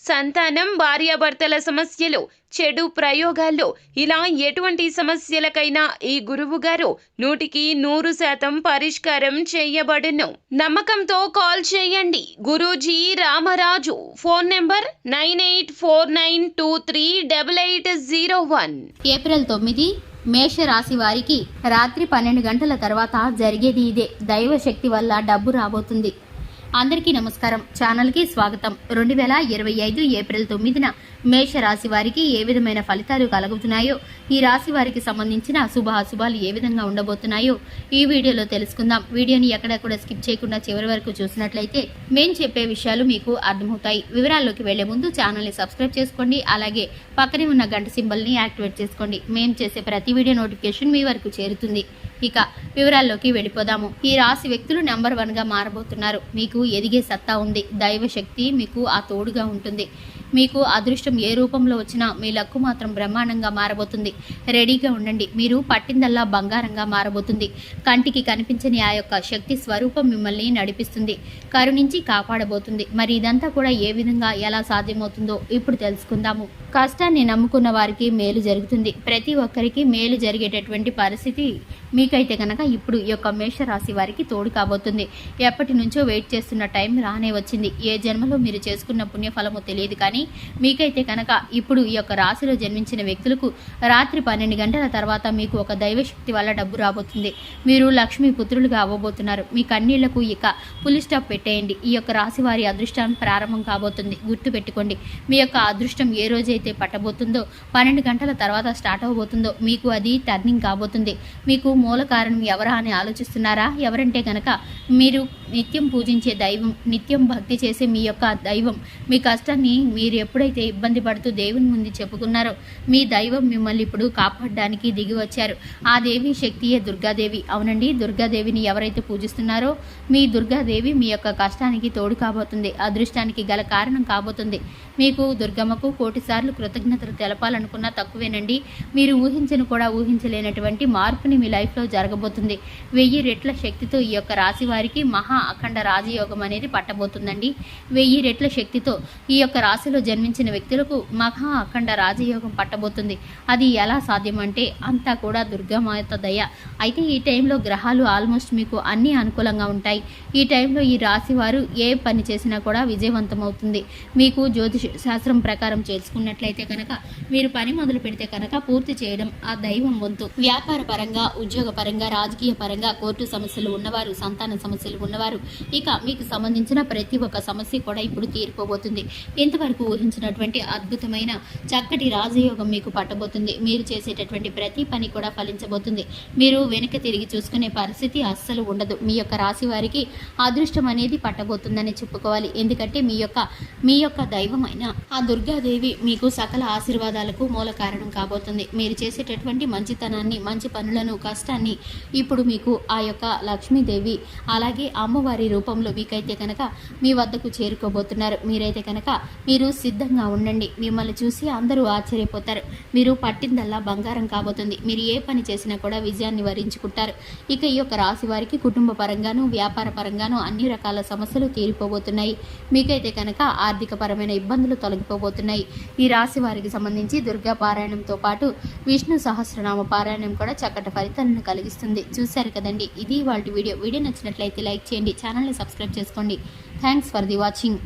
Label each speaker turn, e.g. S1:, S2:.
S1: సంతానం భార్యాభర్తల సమస్యలు చెడు ప్రయోగాల్లో ఇలా ఎటువంటి సమస్యలకైనా ఈ గురువు గారు నూటికి నూరు శాతం పరిష్కారం చేయబడును. నమ్మకంతో కాల్ చేయండి. Guruji Ramaraju phone number nine eight four nine two three double eight zero one.
S2: April తొమ్మిది మేషరాశి వారికి రాత్రి పన్నెండు గంటల తర్వాత జరిగేది ఇదే. దైవశక్తి వల్ల డబ్బు రాబోతుంది. అందరికీ నమస్కారం. ఛానల్కి స్వాగతం. రెండు వేల ఇరవై ఐదు ఏప్రిల్ తొమ్మిదిన మేషరాశి వారికి ఏ విధమైన ఫలితాలు కలుగుతున్నాయో ఈ రాశి వారికి సంబంధించిన శుభ అశుభాలు ఏ విధంగా ఉండబోతున్నాయో ఈ వీడియోలో తెలుసుకుందాం. వీడియోని ఎక్కడ కూడా స్కిప్ చేయకుండా చివరి వరకు చూసినట్లయితే మేం చెప్పే విషయాలు మీకు అర్థమవుతాయి. వివరాల్లోకి వెళ్ళే ముందు ఛానల్ని సబ్స్క్రైబ్ చేసుకోండి. అలాగే పక్కనే ఉన్న గంట సింబల్ని యాక్టివేట్ చేసుకోండి. మేము చేసే ప్రతి వీడియో నోటిఫికేషన్ మీ వరకు చేరుతుంది. ఇక వివరాల్లోకి వెళ్ళిపోదాము. ఈ రాశి వ్యక్తులు నెంబర్ వన్గా మారబోతున్నారు. మీకు ఎదిగే సత్తా ఉంది. దైవ శక్తి మీకు ఆ తోడుగా ఉంటుంది. మీకు అదృష్టం ఏ రూపంలో వచ్చినా మీ లక్కు మాత్రం బ్రహ్మాండంగా మారబోతుంది. రెడీగా ఉండండి. మీరు పట్టిందల్లా బంగారంగా మారబోతుంది. కంటికి కనిపించని ఆ యొక్క శక్తి స్వరూపం మిమ్మల్ని నడిపిస్తుంది. కరుణించి కాపాడబోతుంది. మరి ఇదంతా కూడా ఏ విధంగా ఎలా సాధ్యమవుతుందో ఇప్పుడు తెలుసుకుందాము. కష్టాన్ని నమ్ముకున్న వారికి మేలు జరుగుతుంది. ప్రతి ఒక్కరికి మేలు జరిగేటటువంటి పరిస్థితి మీ మీకైతే కనుక ఇప్పుడు ఈ యొక్క మేషరాశి వారికి తోడు కాబోతుంది. ఎప్పటి నుంచో వెయిట్ చేస్తున్న టైం రానే వచ్చింది. ఏ జన్మలో మీరు చేసుకున్న పుణ్యఫలమో తెలియదు కానీ మీకైతే కనుక ఇప్పుడు ఈ యొక్క రాశిలో జన్మించిన వ్యక్తులకు రాత్రి పన్నెండు గంటల తర్వాత మీకు ఒక దైవశక్తి వల్ల డబ్బు రాబోతుంది. మీరు లక్ష్మీ పుత్రులుగా అవ్వబోతున్నారు. మీ కన్నీళ్ళకు ఇక పులి స్టాప్ పెట్టేయండి. ఈ యొక్క రాశి వారి అదృష్టం ప్రారంభం కాబోతుంది. గుర్తు పెట్టుకోండి. మీ యొక్క అదృష్టం ఏ రోజైతే పట్టబోతుందో పన్నెండు గంటల తర్వాత స్టార్ట్ అవబోతుందో మీకు అది టర్నింగ్ కాబోతుంది. మీకు మూల కారణం ఎవరా అని ఆలోచిస్తున్నారా? ఎవరంటే కనుక మీరు నిత్యం పూజించే దైవం నిత్యం భక్తి చేసే మీ యొక్క దైవం. మీ కష్టాన్ని మీరు ఎప్పుడైతే ఇబ్బంది పడుతూ దేవుని ముందు చెప్పుకున్నారో మీ దైవం మిమ్మల్ని ఇప్పుడు కాపాడడానికి దిగి వచ్చారు. ఆ దేవి శక్తియే దుర్గాదేవి. అవునండి దుర్గాదేవిని ఎవరైతే పూజిస్తున్నారో మీ దుర్గాదేవి మీ యొక్క కష్టానికి తోడు కాబోతుంది అదృష్టానికి గల కారణం కాబోతుంది. మీకు దుర్గమ్మకు కోటిసార్లు కృతజ్ఞతలు తెలపాలనుకున్నా తక్కువేనండి. మీరు ఊహించను కూడా ఊహించలేనటువంటి మార్పుని మీ లైఫ్లో జరగబోతుంది. వెయ్యి రెట్ల శక్తితో ఈ యొక్క రాశి వారికి మహా అఖండ రాజయోగం అనేది పట్టబోతుందండి. వెయ్యి రెట్ల శక్తితో ఈ యొక్క రాశిలో జన్మించిన వ్యక్తులకు మహా అఖండ రాజయోగం పట్టబోతుంది. అది ఎలా సాధ్యం అంటే అంతా కూడా దుర్గామాత దయ. అయితే ఈ టైంలో గ్రహాలు ఆల్మోస్ట్ మీకు అన్నీ అనుకూలంగా ఉంటాయి. ఈ టైంలో ఈ రాశి వారు ఏ పని చేసినా కూడా విజయవంతం అవుతుంది. మీకు జ్యోతిష శాస్త్రం ప్రకారం చేసుకున్నట్లయితే కనుక మీరు పని మొదలు పెడితే కనుక పూర్తి చేయడం ఆ దైవం వంతు. వ్యాపార పరంగా ఉద్యోగ పరంగా రాజకీయ పరంగా కోర్టు సమస్యలు ఉన్నవారు సంతాన సమస్యలు ఉన్నవారు. ఇక మీకు సంబంధించిన ప్రతి ఒక్క సమస్య కూడా ఇప్పుడు తీరిపోబోతుంది. ఇంతవరకు ఊహించినటువంటి అద్భుతమైన చక్కటి రాజయోగం మీకు పట్టబోతుంది. మీరు చేసేటటువంటి ప్రతి పని కూడా ఫలించబోతుంది. మీరు వెనక తిరిగి చూసుకునే పరిస్థితి అస్సలు ఉండదు. మీ యొక్క రాశి వారికి అదృష్టం అనేది పట్టబోతుందని చెప్పుకోవాలి. ఎందుకంటే మీ యొక్క మీ యొక్క దైవమైన ఆ దుర్గాదేవి మీకు సకల ఆశీర్వాదాలకు మూల కారణం కాబోతుంది. మీరు చేసేటటువంటి మంచితనాన్ని మంచి పనులను కష్టాన్ని ఇప్పుడు మీకు ఆ యొక్క లక్ష్మీదేవి అలాగే అమ్మవారి రూపంలో మీకైతే కనుక మీ వద్దకు చేరుకోబోతున్నారు. మీరైతే కనుక మీరు సిద్ధంగా ఉండండి. మిమ్మల్ని చూసి అందరూ ఆశ్చర్యపోతారు. మీరు పట్టిందల్లా బంగారం కాబోతుంది. మీరు ఏ పని చేసినా కూడా విజయాన్ని వరించుకుంటారు. ఇక ఈ యొక్క రాశి వారికి కుటుంబ పరంగాను వ్యాపార పరంగాను అన్ని రకాల సమస్యలు తీరిపోబోతున్నాయి. మీకైతే కనుక ఆర్థిక పరమైన ఇబ్బందులు తొలగిపోబోతున్నాయి. ఈ రాశి వారికి సంబంధించి దుర్గా పారాయణంతో పాటు విష్ణు సహస్రనామ పారాయణం కూడా చక్కటి ఫలితాలను కలిగిస్తుంది. చూశారు కదండి? ఇది వాళ్ళ వీడియో. వీడియో నచ్చినట్లయితే లైక్ చేయండి ఛానల్ని సబ్స్క్రైబ్ చేసుకోండి. Thanks for the watching.